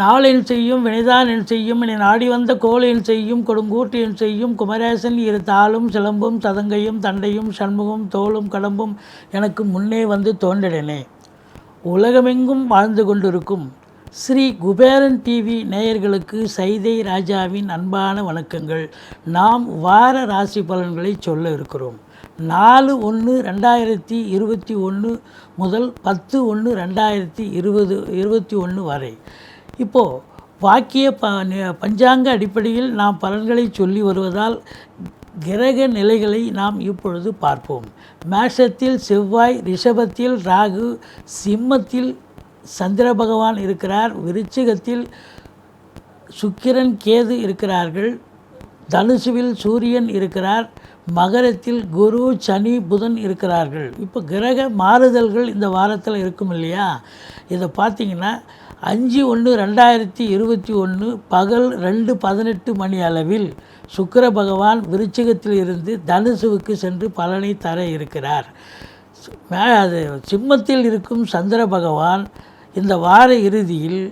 நாளின் செய்யும் வினைதானின் செய்யும் என நாடி வந்த கோளின் செய்யும் கொடுங்கூட்டின் செய்யும் குமரேசன் இரு தாளும் சிலம்பும் சதங்கையும் தண்டையும் சண்முகம் தோளும் கடம்பும் எனக்கு முன்னே வந்து தோன்றினே உலகமெங்கும் வாழ்ந்து கொண்டிருக்கும் ஸ்ரீ குபேரன் டிவி நேயர்களுக்கு சைதை ராஜாவின் அன்பான வணக்கங்கள். நாம் வார ராசி பலன்களை சொல்ல இருக்கிறோம். நாலு ஒன்று ரெண்டாயிரத்தி இருபத்தி ஒன்று முதல் பத்து ஒன்று ரெண்டாயிரத்தி இருபது இருபத்தி ஒன்று வரை. இப்போது வாக்கிய ப பஞ்சாங்க அடிப்படையில் நாம் பலன்களை சொல்லி வருவதால் கிரக நிலைகளை நாம் இப்பொழுது பார்ப்போம். மேஷத்தில் செவ்வாய் ரிஷபத்தில் ராகு சிம்மத்தில் சந்திர பகவான் இருக்கிறார் விருச்சிகத்தில் சுக்கிரன் கேது இருக்கிறார்கள். தனுசுவில் சூரியன் இருக்கிறார் மகரத்தில் குரு சனி புதன் இருக்கிறார்கள். இப்போ கிரக மாறுதல்கள் இந்த வாரத்தில் இருக்கும் இல்லையா? இதை பார்த்தீங்கன்னா அஞ்சு ஒன்று ரெண்டாயிரத்தி இருபத்தி ஒன்று பகல் ரெண்டு பதினெட்டு மணி அளவில் சுக்கர பகவான் விருச்சிகத்தில் இருந்து தனுசுவுக்கு சென்று பலனை தர இருக்கிறார். மே அது சிம்மத்தில் இருக்கும் சந்திர பகவான் இந்த வார இறுதியில்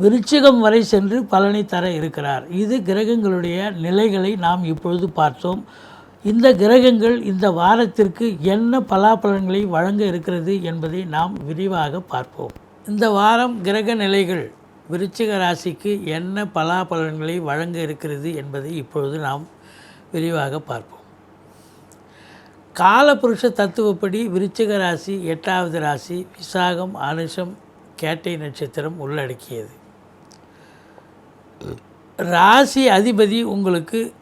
விருச்சிகம் வரை சென்று பலனை தர இருக்கிறார். இது கிரகங்களுடைய நிலைகளை நாம் இப்பொழுது பார்த்தோம். இந்த கிரகங்கள் இந்த வாரத்திற்கு என்ன பலாபலன்களை வழங்க இருக்கிறது என்பதை நாம் விரிவாக பார்ப்போம். இந்த வாரம் கிரக நிலைகள் விருச்சிக ராசிக்கு என்ன பலாபலன்களை வழங்க இருக்கிறது என்பதை இப்பொழுது நாம் விரிவாக பார்ப்போம். காலபுருஷ தத்துவப்படி விருச்சிக ராசி எட்டாவது ராசி விசாகம் அனுஷம் கேட்டை நட்சத்திரம் உள்ளடக்கியது. ராசி அதிபதி உங்களுக்கு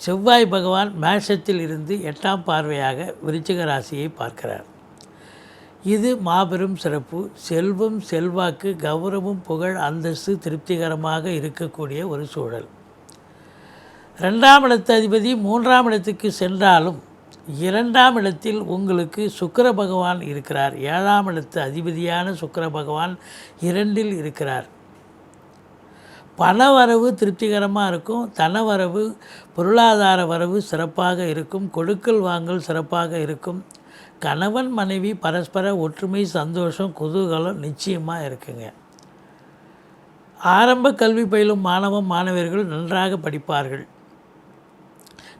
செவ்வாய் பகவான் மேஷத்தில் இருந்து எட்டாம் பார்வையாக விருச்சிக ராசியை பார்க்கிறார். இது மாபெரும் சிறப்பு. செல்வம் செல்வாக்கு கௌரவம் புகழ் அந்தஸ்து திருப்திகரமாக இருக்கக்கூடிய ஒரு சூழல். ரெண்டாம் இடத்து அதிபதி மூன்றாம் இடத்துக்கு சென்றாலும் இரண்டாம் இடத்தில் உங்களுக்கு சுக்கர பகவான் இருக்கிறார். ஏழாம் இடத்து அதிபதியான சுக்கர பகவான் இரண்டில் இருக்கிறார். பணவரவு திருப்திகரமாக இருக்கும். தனவரவு பொருளாதார வரவு சிறப்பாக இருக்கும். கொடுக்கல் வாங்கல் சிறப்பாக இருக்கும். கணவன் மனைவி பரஸ்பர ஒற்றுமை சந்தோஷம் குதூகலம் நிச்சயமாக இருக்குங்க. ஆரம்ப கல்வி பயிலும் மாணவ மாணவர்கள் நன்றாக படிப்பார்கள்.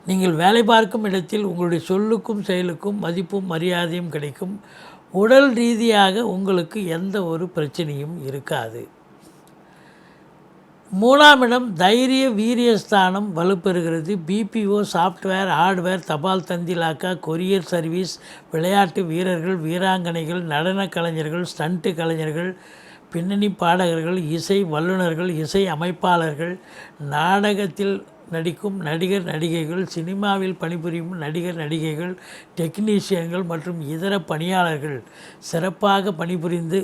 நீங்கள் வேலை பார்க்கும் இடத்தில் உங்களுடைய சொல்லுக்கும் செயலுக்கும் மதிப்பும் மரியாதையும் கிடைக்கும். உடல் ரீதியாக உங்களுக்கு எந்த ஒரு பிரச்சனையும் இருக்காது. மூணாம் இடம் தைரிய வீரியஸ்தானம் வலுப்பெறுகிறது. பிபிஓ சாஃப்ட்வேர் ஹார்ட்வேர் தபால் தந்திலாக்கா கொரியர் சர்வீஸ் விளையாட்டு வீரர்கள் வீராங்கனைகள் நடன கலைஞர்கள் ஸ்டண்ட்டு கலைஞர்கள் பின்னணி பாடகர்கள் இசை வல்லுநர்கள் இசை அமைப்பாளர்கள் நாடகத்தில் நடிக்கும் நடிகர் நடிகைகள் சினிமாவில் பணிபுரியும் நடிகர் நடிகைகள் டெக்னீஷியன்கள் மற்றும் இதர பணியாளர்கள் சிறப்பாக பணிபுரிந்து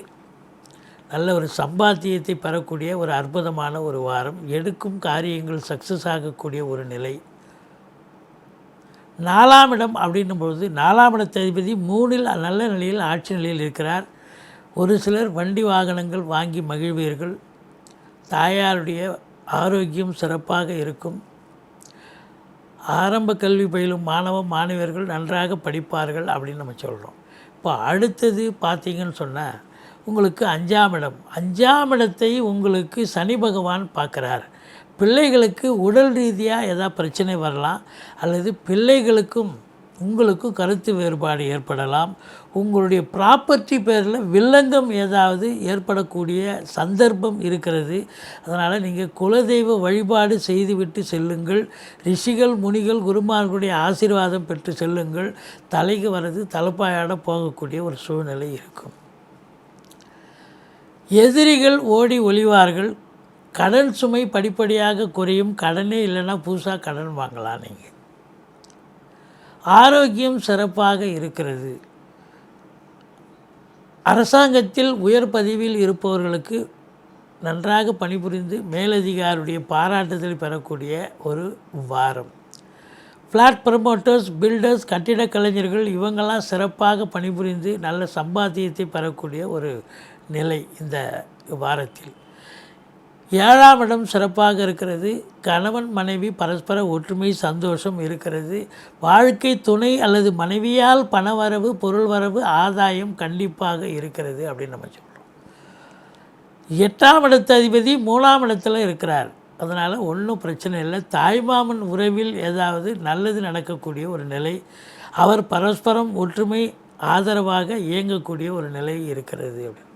நல்ல ஒரு சம்பாத்தியத்தை பெறக்கூடிய ஒரு அற்புதமான ஒரு வாரம். எடுக்கும் காரியங்கள் சக்ஸஸ் ஆகக்கூடிய ஒரு நிலை. நாலாம் இடம் அப்படின்னும் பொழுது நாலாம் இடத்ததிபதி மூணில் நல்ல நிலையில் ஆட்சி நிலையில் இருக்கிறார். ஒரு சிலர் வண்டி வாகனங்கள் வாங்கி மகிழ்வீர்கள். தாயாருடைய ஆரோக்கியம் சிறப்பாக இருக்கும். ஆரம்ப கல்வி பயிலும் மாணவ மாணவியர்கள் நன்றாக படிப்பார்கள் அப்படின்னு நம்ம சொல்கிறோம் இப்போ அடுத்தது பார்த்தீங்கன்னு சொன்னால் உங்களுக்கு அஞ்சாம் இடம். அஞ்சாம் இடத்தை உங்களுக்கு சனி பகவான் பார்க்குறார். பிள்ளைகளுக்கு உடல் ரீதியாக ஏதாவது பிரச்சனை வரலாம் அல்லது பிள்ளைகளுக்கும் உங்களுக்கும் கருத்து வேறுபாடு ஏற்படலாம். உங்களுடைய ப்ராப்பர்ட்டி பேரில் வில்லங்கம் ஏதாவது ஏற்படக்கூடிய சந்தர்ப்பம் இருக்கிறது. அதனால் நீங்கள் குலதெய்வ வழிபாடு செய்துவிட்டு செல்லுங்கள். ரிஷிகள் முனிகள் குருமார்களுடைய ஆசீர்வாதம் பெற்று செல்லுங்கள். தலைக்கு வர்றது தலைப்பாயாட போகக்கூடிய ஒரு சூழ்நிலை இருக்கும். எதிரிகள் ஓடி ஒளிவார்கள். கடன் சுமை படிப்படியாக குறையும். கடனே இல்லைன்னா புதுசாக கடன் வாங்கலாம் நீங்கள் ஆரோக்கியம் சிறப்பாக இருக்கிறது. அரசாங்கத்தில் உயர் பதவியில் இருப்பவர்களுக்கு நன்றாக பணிபுரிந்து மேலதிகாரியுடைய பாராட்டுதலை பெறக்கூடிய ஒரு வாரம். ஃப்ளாட் ப்ரமோட்டர்ஸ் பில்டர்ஸ் கட்டிடக் கலைஞர்கள் இவங்கெல்லாம் சிறப்பாக பணிபுரிந்து நல்ல சம்பாத்தியத்தை பெறக்கூடிய ஒரு நிலை இந்த வாரத்தில். ஏழாம் இடம் சிறப்பாக இருக்கிறது. கணவன் மனைவி பரஸ்பர ஒற்றுமை சந்தோஷம் இருக்கிறது. வாழ்க்கை துணை அல்லது மனைவியால் பணவரவு பொருள் வரவு ஆதாயம் கண்டிப்பாக இருக்கிறது அப்படின்னு நம்ம சொல்கிறோம் எட்டாம் இடத்து அதிபதி மூணாம் இடத்துல இருக்கிறார். அதனால் ஒன்றும் பிரச்சனை இல்லை. தாய்மாமன் உறவில் ஏதாவது நல்லது நடக்கக்கூடிய ஒரு நிலை அவர் பரஸ்பரம் ஒற்றுமை ஆதரவாக இயங்கக்கூடிய ஒரு நிலை இருக்கிறது அப்படின்னு.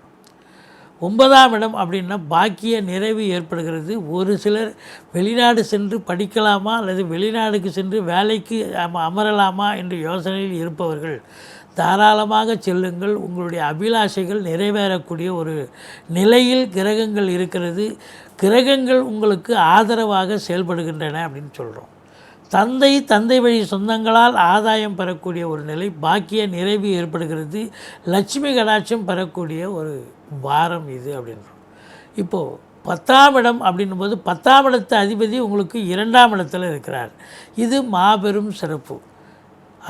ஒன்பதாம் இடம் அப்படின்னா பாக்கிய நிறைவு ஏற்படுகிறது. ஒரு சிலர் வெளிநாடு சென்று படிக்கலாமா அல்லது வெளிநாடுக்கு சென்று வேலைக்கு அமரலாமா என்ற யோசனையில் இருப்பவர்கள் தாராளமாக செல்லுங்கள். உங்களுடைய அபிலாஷைகள் நிறைவேறக்கூடிய ஒரு நிலையில் கிரகங்கள் இருக்கிறது. கிரகங்கள் உங்களுக்கு ஆதரவாக செயல்படுகின்றன அப்படின்னு சொல்கிறோம் தந்தை தந்தை வழி சொந்தங்களால் ஆதாயம் பெறக்கூடிய ஒரு நிலை பாக்கிய நிறைவு ஏற்படுகிறது. லட்சுமி கடாட்சம் பெறக்கூடிய ஒரு வாரம் இது அப்படின்றோம் இப்போது பத்தாம் இடம் அப்படின்னும் போது பத்தாம் இடத்து அதிபதி உங்களுக்கு இரண்டாம் இடத்துல இருக்கிறார். இது மாபெரும் சிறப்பு.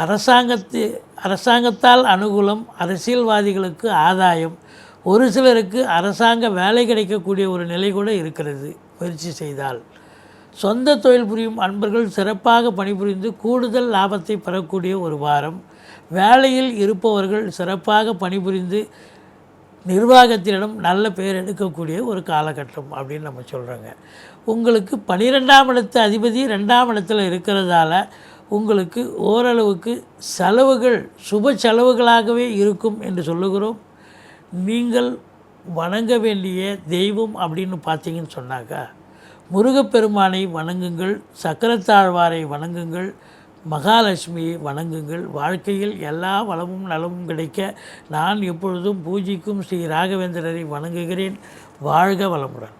அரசாங்கத்து அரசாங்கத்தால் அனுகூலம் அரசியல்வாதிகளுக்கு ஆதாயம் ஒரு சிலருக்கு அரசாங்க வேலை கிடைக்கக்கூடிய ஒரு நிலை கூட இருக்கிறது. முயற்சி செய்தால். சொந்த தொழில் புரியும் அன்பர்கள் சிறப்பாக பணிபுரிந்து கூடுதல் லாபத்தை பெறக்கூடிய ஒரு வாரம். வேலையில் இருப்பவர்கள் சிறப்பாக பணிபுரிந்து நிர்வாகத்தினிடம் நல்ல பெயர் எடுக்கக்கூடிய ஒரு காலகட்டம் அப்படின்னு நம்ம சொல்கிறோங்க உங்களுக்கு பனிரெண்டாம் இடத்து அதிபதி ரெண்டாம் இடத்துல இருக்கிறதால உங்களுக்கு ஓரளவுக்கு செலவுகள் சுப செலவுகளாகவே இருக்கும் என்று சொல்லுகிறோம். நீங்கள் வணங்க வேண்டிய தெய்வம் அப்படின்னு பார்த்தீங்கன்னு சொன்னாக்கா முருகப்பெருமானை வணங்குங்கள் சக்கரத்தாழ்வாரை வணங்குங்கள் மகாலட்சுமியை வணங்குங்கள். வாழ்க்கையில் எல்லா வளமும் நலமும் கிடைக்க நான் எப்பொழுதும் பூஜிக்கும் ஸ்ரீ ராகவேந்திரரை வணங்குகிறேன். வாழ்க வளமுடன்.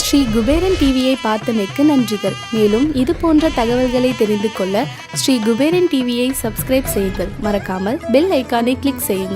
ஸ்ரீ குபேரன் டிவியை பார்த்தமைக்கு நன்றிகள். மேலும் இது போன்ற தகவல்களை தெரிந்து கொள்ள ஸ்ரீ குபேரன் டிவியை சப்ஸ்கிரைப் செய்யுங்கள். மறக்காமல் பெல் ஐக்கானை கிளிக் செய்யுங்கள்.